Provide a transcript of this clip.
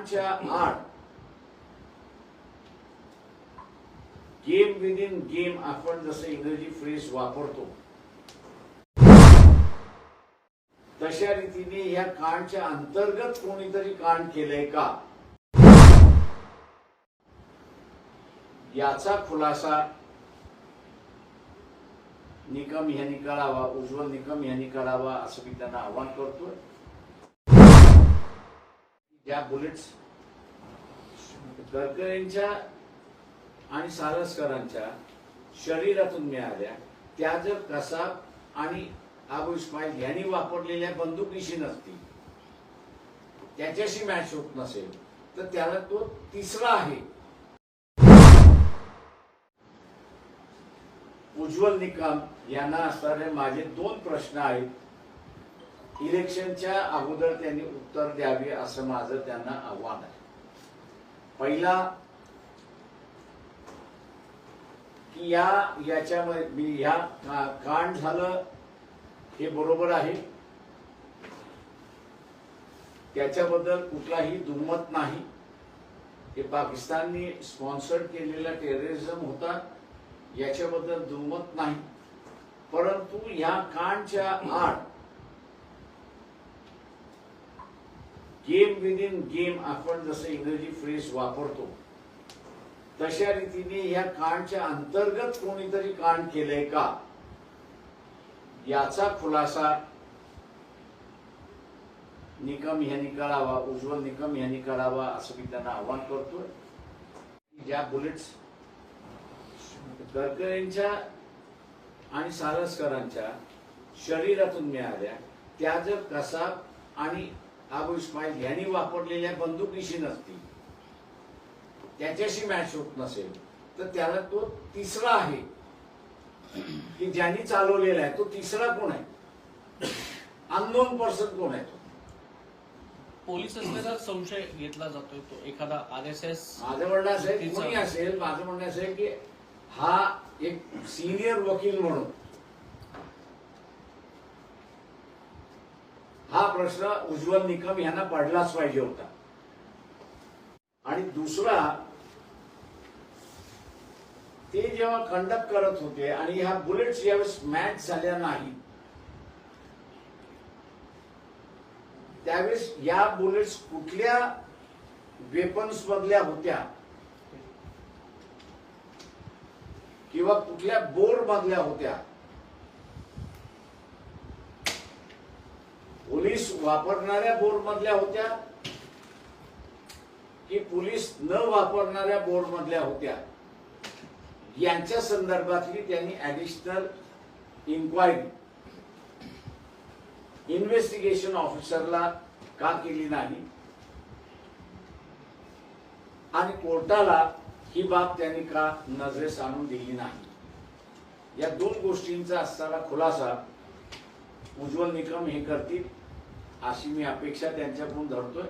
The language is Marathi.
कांडच्या आड. गेम विदिन गेम आपण जसं इंग्रजी फ्रेज वापरतो तशा रीतीने या कांडच्या अंतर्गत कोणीतरी कांड केलंय का? याचा खुलासा निकम यांनी करावा उज्ज्वल निकम यांनी करावा असं मी त्यांना आव्हान करतोय. या बुलेट्स गडकरींच्या आणि सारस्करांच्या शरीरातून मिळाल्या. त्या जर कसाब आणि आबू इस्माईल यांनी वापरलेल्या बंदुकीशी नसतील त्याच्याशी मॅच होत नसेल तर त्याला तो तिसरा आहे. उज्ज्वल निकम यांना असणारे माझे दोन प्रश्न आहेत. इलेक्शनच्या अगोदर त्यांनी उत्तर द्यावे असं माझं त्यांना आव्हान आहे. पहिला की या याच्यामध्ये मी ह्या कांड झालं हे बरोबर आहे. त्याच्याबद्दल कुठलाही दुमत नाही. हे पाकिस्तानने स्पॉन्सर्ड केलेला टेररिझम होता याच्याबद्दल दुमत नाही. परंतु ह्या कांडच्या आड गेम विद इन गेम आपण जसं इंग्रजी फ्रेज वापरतो तशा रीतीने या कांडच्या अंतर्गत कोणीतरी कांड केलंय का? याचा खुलासा निकम यांनी करावा उज्ज्वल निकम यांनी करावा असं मी त्यांना आव्हान करतोय. ज्या बुलेट्स गडकरींच्या आणि सारसकरांच्या शरीरातून मिळाल्या त्या जर कसाब आणि आबू इस्माईल यांनी वापरलेल्या बंदुकीशी नसतील. त्याच्याशी मॅच होत नसेल तर त्याला तो तिसरा आहे. की ज्यांनी चालवलेला आहे तो तिसरा कोण आहे? अननोन पर्सन कोण आहे तो? पोलीस असल्याचा संशय घेतला जातोय तो. एखादा आर एस एस माझं म्हणणं असं आहे कोणी असेल माझं म्हणणं असं आहे की हा एक सिनियर वकील म्हणून हा प्रश्न उज्ज्वल निकम यांना पडलाच पाहिजे होता. आणि दुसरा ते जेव्हा कंडक्ट करत होते आणि ह्या बुलेट्स यावेळेस मॅच झाल्या नाही त्यावेळेस या बुलेट्स कुठल्या वेपन्स मधल्या होत्या? किंवा कुठल्या बोर मधल्या होत्या? पोलीस वापरणाऱ्या बोर्ड मधल्या होत्या की पोलीस न वापरणाऱ्या बोर्ड मधल्या होत्या? यांच्या संदर्भातली त्यांनी ऍडिशनल इन्क्वायरी इन्व्हेस्टिगेशन ऑफिसरला का केली नाही? आणि कोर्टाला ही बाब त्यांनी का नजरेस आणून दिली नाही? या दोन गोष्टींचा असणारा खुलासा उज्ज्वल निकम हे करतील. अशी मी अपेक्षा त्यांच्याकडून धरतोय.